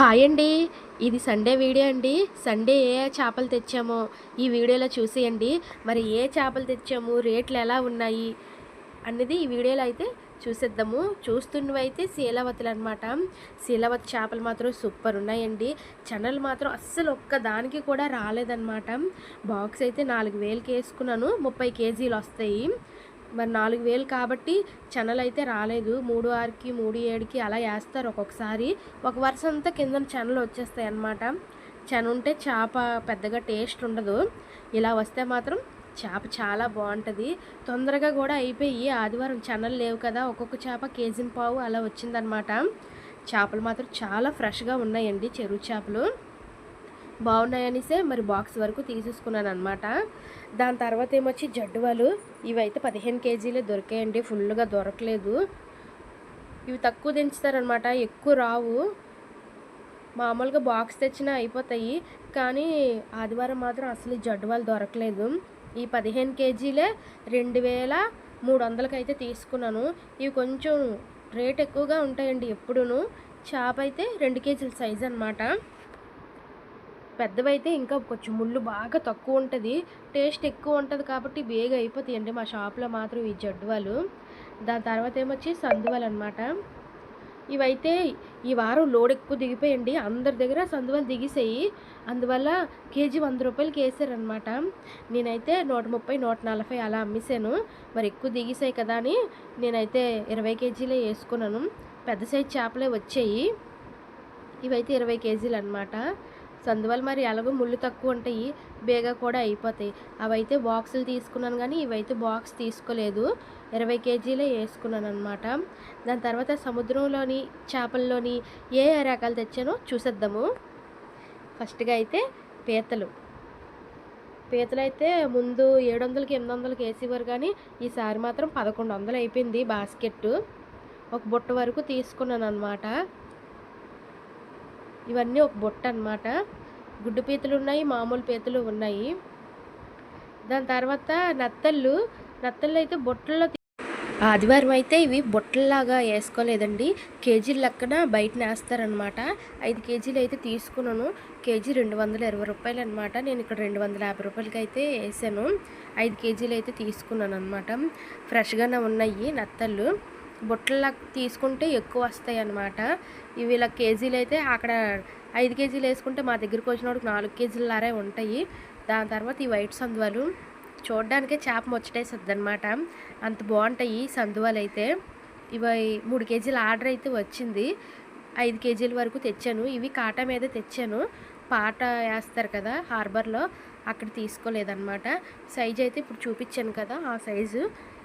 Hi అండి. ఇది Sunday video అండి. సండే ఏ చేపలు తెచ్చామో ఈ వీడియోలో చూసేయండి. మరి ఏ చేపలు తెచ్చాము రేట్లు ఎలా ఉన్నాయి అన్నది ఈ వీడియోలో అయితే చూసేద్దాము. చూస్తున్నవైతే శీలవతులు అనమాట శీలవతి చేపలు మాత్రం సూపర్ ఉన్నాయండి. చెన్నలు మాత్రం అస్సలు ఒక్క దానికి కూడా రాలేదన్నమాట. బాక్స్ అయితే నాలుగు వేలకి వేసుకున్నాను. ముప్పై కేజీలు వస్తాయి. మరి నాలుగు వేలు కాబట్టి చెనలు అయితే రాలేదు. మూడు ఆరుకి మూడు ఏడుకి అలా వేస్తారు ఒక్కొక్కసారి. ఒక వరుస అంతా కింద చెనలు వచ్చేస్తాయి అన్నమాట. చెన ఉంటే చేప పెద్దగా టేస్ట్ ఉండదు. ఇలా వస్తే మాత్రం చేప చాలా బాగుంటుంది. తొందరగా కూడా అయిపోయి ఆదివారం చెనలు లేవు కదా ఒక్కొక్క చేప కేజీ పావు అలా వచ్చిందనమాట చేపలు మాత్రం చాలా ఫ్రెష్గా ఉన్నాయండి చెరువు చేపలు. బాగున్నాయనిసే మరి బాక్స్ వరకు తీసేసుకున్నాను అనమాట దాని తర్వాత ఏమొచ్చి జడ్డువాలు ఇవైతే పదిహేను కేజీలే దొరికాయండి ఫుల్గా దొరకలేదు. ఇవి తక్కువ దించుతారనమాట ఎక్కువ రావు. మామూలుగా బాక్స్ తెచ్చినా అయిపోతాయి కానీ ఆదివారం మాత్రం అసలు జడ్డువాలు దొరకలేదు. ఈ పదిహేను కేజీలే రెండు వేల మూడు వందలకి అయితే తీసుకున్నాను. ఇవి కొంచెం రేట్ ఎక్కువగా ఉంటాయండి ఎప్పుడును. చేప అయితే రెండు కేజీల సైజ్ అనమాట పెద్దవైతే ఇంకా కొంచెం ముళ్ళు బాగా తక్కువ ఉంటుంది. టేస్ట్ ఎక్కువ ఉంటుంది కాబట్టి బేగా అయిపోతాయండి మా షాప్లో మాత్రం ఈ జడ్వాలు దాని తర్వాత ఏమొచ్చి సందువలు అనమాట ఇవైతే ఈ వారం లోడ్ ఎక్కువ దిగిపోయండి. అందరి దగ్గర సందువలు దిగిసాయి. అందువల్ల కేజీ వంద రూపాయలకి వేసారనమాట నేనైతే నూట ముప్పై నూట నలభై అలా అమ్మేశాను. మరి ఎక్కువ దిగిసాయి కదా అని నేనైతే ఇరవై కేజీలే వేసుకున్నాను. పెద్ద సైజు చేపలే వచ్చాయి. ఇవైతే ఇరవై కేజీలు అనమాట సందువల్ల మరి ఎలాగో ముళ్ళు తక్కువ ఉంటాయి బేగా కూడా అయిపోతాయి. అవైతే బాక్సులు తీసుకున్నాను కానీ ఇవైతే బాక్స్ తీసుకోలేదు. ఇరవై కేజీలే వేసుకున్నాను అనమాట దాని తర్వాత సముద్రంలోని చేపల్లోని ఏ ఏ రకాలు తెచ్చానో చూసేద్దాము. ఫస్ట్గా అయితే పీతలు. పీతలు అయితే ముందు ఏడు వందలకి ఎనిమిది వందలకి వేసేవారు కానీ ఈసారి మాత్రం పదకొండు వందలు అయిపోయింది బాస్కెట్ ఒక బుట్ట వరకు తీసుకున్నాను అనమాట ఇవన్నీ ఒక బుట్ట అనమాట గుడ్డు పీతలు ఉన్నాయి మామూలు పీతలు ఉన్నాయి. దాని తర్వాత నత్తళ్ళు నత్తళ్ళు అయితే బొట్టల్లో ఆదివారం అయితే ఇవి బుట్టల్లాగా వేసుకోలేదండి. కేజీల లెక్కన బయట వేస్తారనమాట ఐదు కేజీలు అయితే తీసుకున్నాను. కేజీ రెండు వందల ఇరవై రూపాయలు అనమాట నేను ఇక్కడ రెండు వందల యాభై రూపాయలకి అయితే వేసాను. ఐదు కేజీలు అయితే తీసుకున్నాను అనమాట ఫ్రెష్గానే ఉన్నాయి నత్తళ్ళు. బుట్టలా తీసుకుంటే ఎక్కువ వస్తాయి అన్నమాట. ఇవి ఇలా కేజీలు అయితే అక్కడ ఐదు కేజీలు వేసుకుంటే మా దగ్గరికి వచ్చినప్పుడు నాలుగు కేజీల ఉంటాయి. దాని తర్వాత ఈ వైట్ సందువలు చూడడానికే చేప ముచ్చటేస్తుంది అనమాట అంత బాగుంటాయి సందువలు అయితే. ఇవి మూడు కేజీల ఆర్డర్ అయితే వచ్చింది. ఐదు కేజీల వరకు తెచ్చాను. ఇవి కాటా మీద తెచ్చాను. పాట వేస్తారు కదా హార్బర్లో అక్కడ తీసుకోలేదన్నమాట. సైజ్ అయితే ఇప్పుడు చూపించాను కదా ఆ సైజు.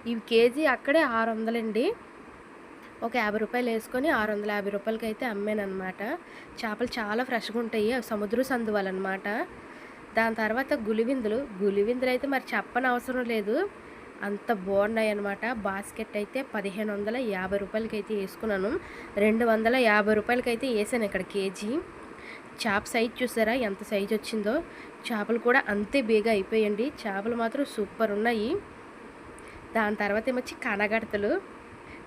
ఇవి కేజీ అక్కడే ఆరు వందలండి. ఒక యాభై రూపాయలు వేసుకొని ఆరు వందల యాభై రూపాయలకి అయితే అమ్మానమాట చేపలు చాలా ఫ్రెష్గా ఉంటాయి సముద్ర సందువాలన్నమాట. దాని తర్వాత గులివిందులు గులివిందులు అయితే మరి చెప్పని అవసరం లేదు. అంత బాగున్నాయి అనమాట బాస్కెట్ అయితే పదిహేను వందల యాభై రూపాయలకి అయితే వేసుకున్నాను. రెండు వందల యాభై రూపాయలకి అయితే వేసాను ఇక్కడ కేజీ. చేప సైజ్ చూసారా? ఎంత సైజ్ వచ్చిందో. చేపలు కూడా అంతే బేగా అయిపోయండి చేపలు మాత్రం సూపర్ ఉన్నాయి. దాని తర్వాత ఏమొచ్చి కనగడతలు.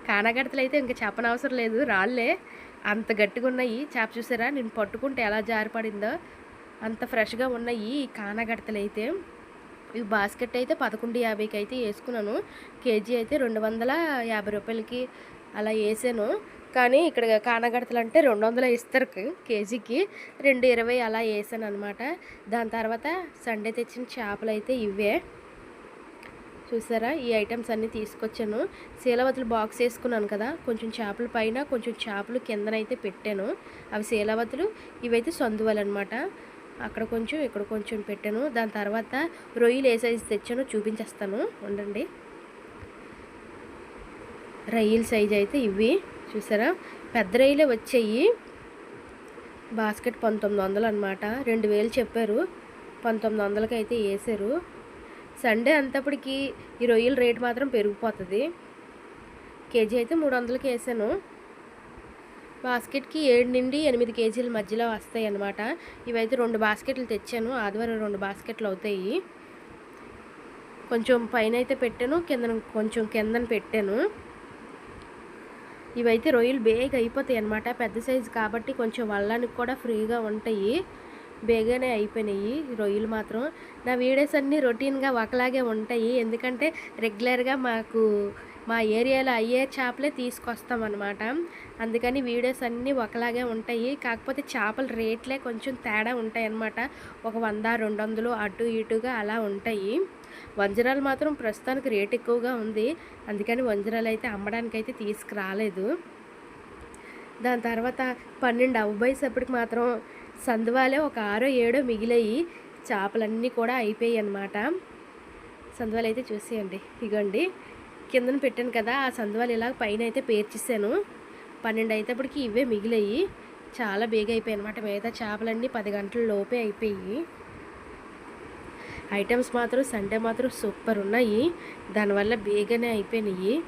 కానగడతలు అయితే ఇంకా చెప్పనవసరం లేదు రాళ్ళే అంత గట్టిగా ఉన్నాయి చేప చూసారా? నేను పట్టుకుంటే ఎలా జారిపడిందో. అంత ఫ్రెష్గా ఉన్నాయి ఈ కానగడతలు అయితే ఈ బాస్కెట్ అయితే పదకొండు యాభైకి అయితే వేసుకున్నాను. కేజీ అయితే రెండు వందల యాభై రూపాయలకి అలా వేసాను. కానీ ఇక్కడ కానగడతలు అంటే రెండు వందలు ఇస్తారు కేజీకి. రెండు ఇరవై అలా వేసాను అనమాట దాని తర్వాత సండే తెచ్చిన చేపలు అయితే ఇవే. చూసారా? ఈ ఐటమ్స్ అన్నీ తీసుకొచ్చాను. శీలవతులు బాక్స్ వేసుకున్నాను కదా కొంచెం చేపల పైన కొంచెం చేపలు కిందనైతే పెట్టాను. అవి శీలవతులు ఇవైతే సందువలు అనమాట అక్కడ కొంచెం ఇక్కడ కొంచెం పెట్టాను. దాని తర్వాత రొయ్యలు ఏ సైజు తెచ్చానో చూపించేస్తాను. ఉండండి. రొయ్యల సైజు అయితే ఇవి. చూసారా? పెద్ద రొయ్యలే వచ్చాయి. బాస్కెట్ పంతొమ్మిది వందలు అనమాట రెండు వేలు చెప్పారు. పంతొమ్మిది వందలకి అయితే వేసారు. సండే అంతప్పటికి ఈ రొయ్యల రేటు మాత్రం పెరిగిపోతుంది. కేజీ అయితే మూడు వందలకి వేసాను. బాస్కెట్కి ఏడు నుండి ఎనిమిది కేజీల మధ్యలో వస్తాయి అన్నమాట. ఇవైతే రెండు బాస్కెట్లు తెచ్చాను. ఆదివారం రెండు బాస్కెట్లు అవుతాయి. కొంచెం పైన అయితే పెట్టాను. కింద కొంచెం కిందన పెట్టాను. ఇవైతే రొయ్యలు బేగ్ అయిపోతాయి అన్నమాట. పెద్ద సైజు కాబట్టి కొంచెం వల్లానికి కూడా ఫ్రీగా ఉంటాయి. బేగానే అయిపోయినాయి రొయ్యలు మాత్రం. నా వీడియోస్ అన్నీ రొటీన్గా ఒకలాగే ఉంటాయి. ఎందుకంటే రెగ్యులర్గా మాకు మా ఏరియాలో అయ్యే చేపలే తీసుకొస్తాం అనమాట అందుకని వీడియోస్ అన్నీ ఒకలాగే ఉంటాయి. కాకపోతే చేపల రేట్లే కొంచెం తేడా ఉంటాయి అన్నమాట ఒక వంద రెండు వందలు అటు ఇటుగా అలా ఉంటాయి. వంజరాలు మాత్రం ప్రస్తుతానికి రేట్ ఎక్కువగా ఉంది. అందుకని వంజరాలు అయితే అమ్మడానికి అయితే తీసుకురాలేదు. దాని తర్వాత పన్నెండు అవ్వబోయేసప్పటికి మాత్రం సందువాలే ఒక ఆరో ఏడో మిగిలాయి. చేపలన్నీ కూడా అయిపోయాయి అన్నమాట. సందువాలు అయితే చూసేయండి. ఇగోండి. కిందన పెట్టాను కదా ఆ సందువాలు ఇలా పైన అయితే పేర్చేసాను. పన్నెండు అయితేప్పటికి ఇవే మిగిలాయి. చాలా బేగ అయిపోయాయి అనమాట మిగతా చేపలన్నీ పది గంటల లోపే అయిపోయి ఐటమ్స్ మాత్రం సండే మాత్రం సూపర్ ఉన్నాయి. దానివల్ల బేగనే అయిపోయినాయి.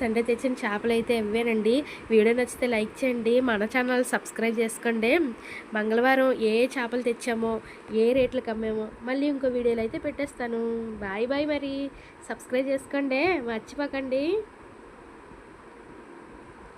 సండే తెచ్చిన చేపలు అయితే ఇవ్వేనండి. వీడియో నచ్చితే లైక్ చేయండి. మన ఛానల్ సబ్స్క్రైబ్ చేసుకోండి. మంగళవారం ఏ చేపలు తెచ్చామో ఏ రేట్లకు అమ్మామో మళ్ళీ ఇంకో వీడియోలు అయితే పెట్టేస్తాను. బాయ్ బాయ్ మరి. సబ్స్క్రైబ్ చేసుకోండి. మర్చిపోకండి.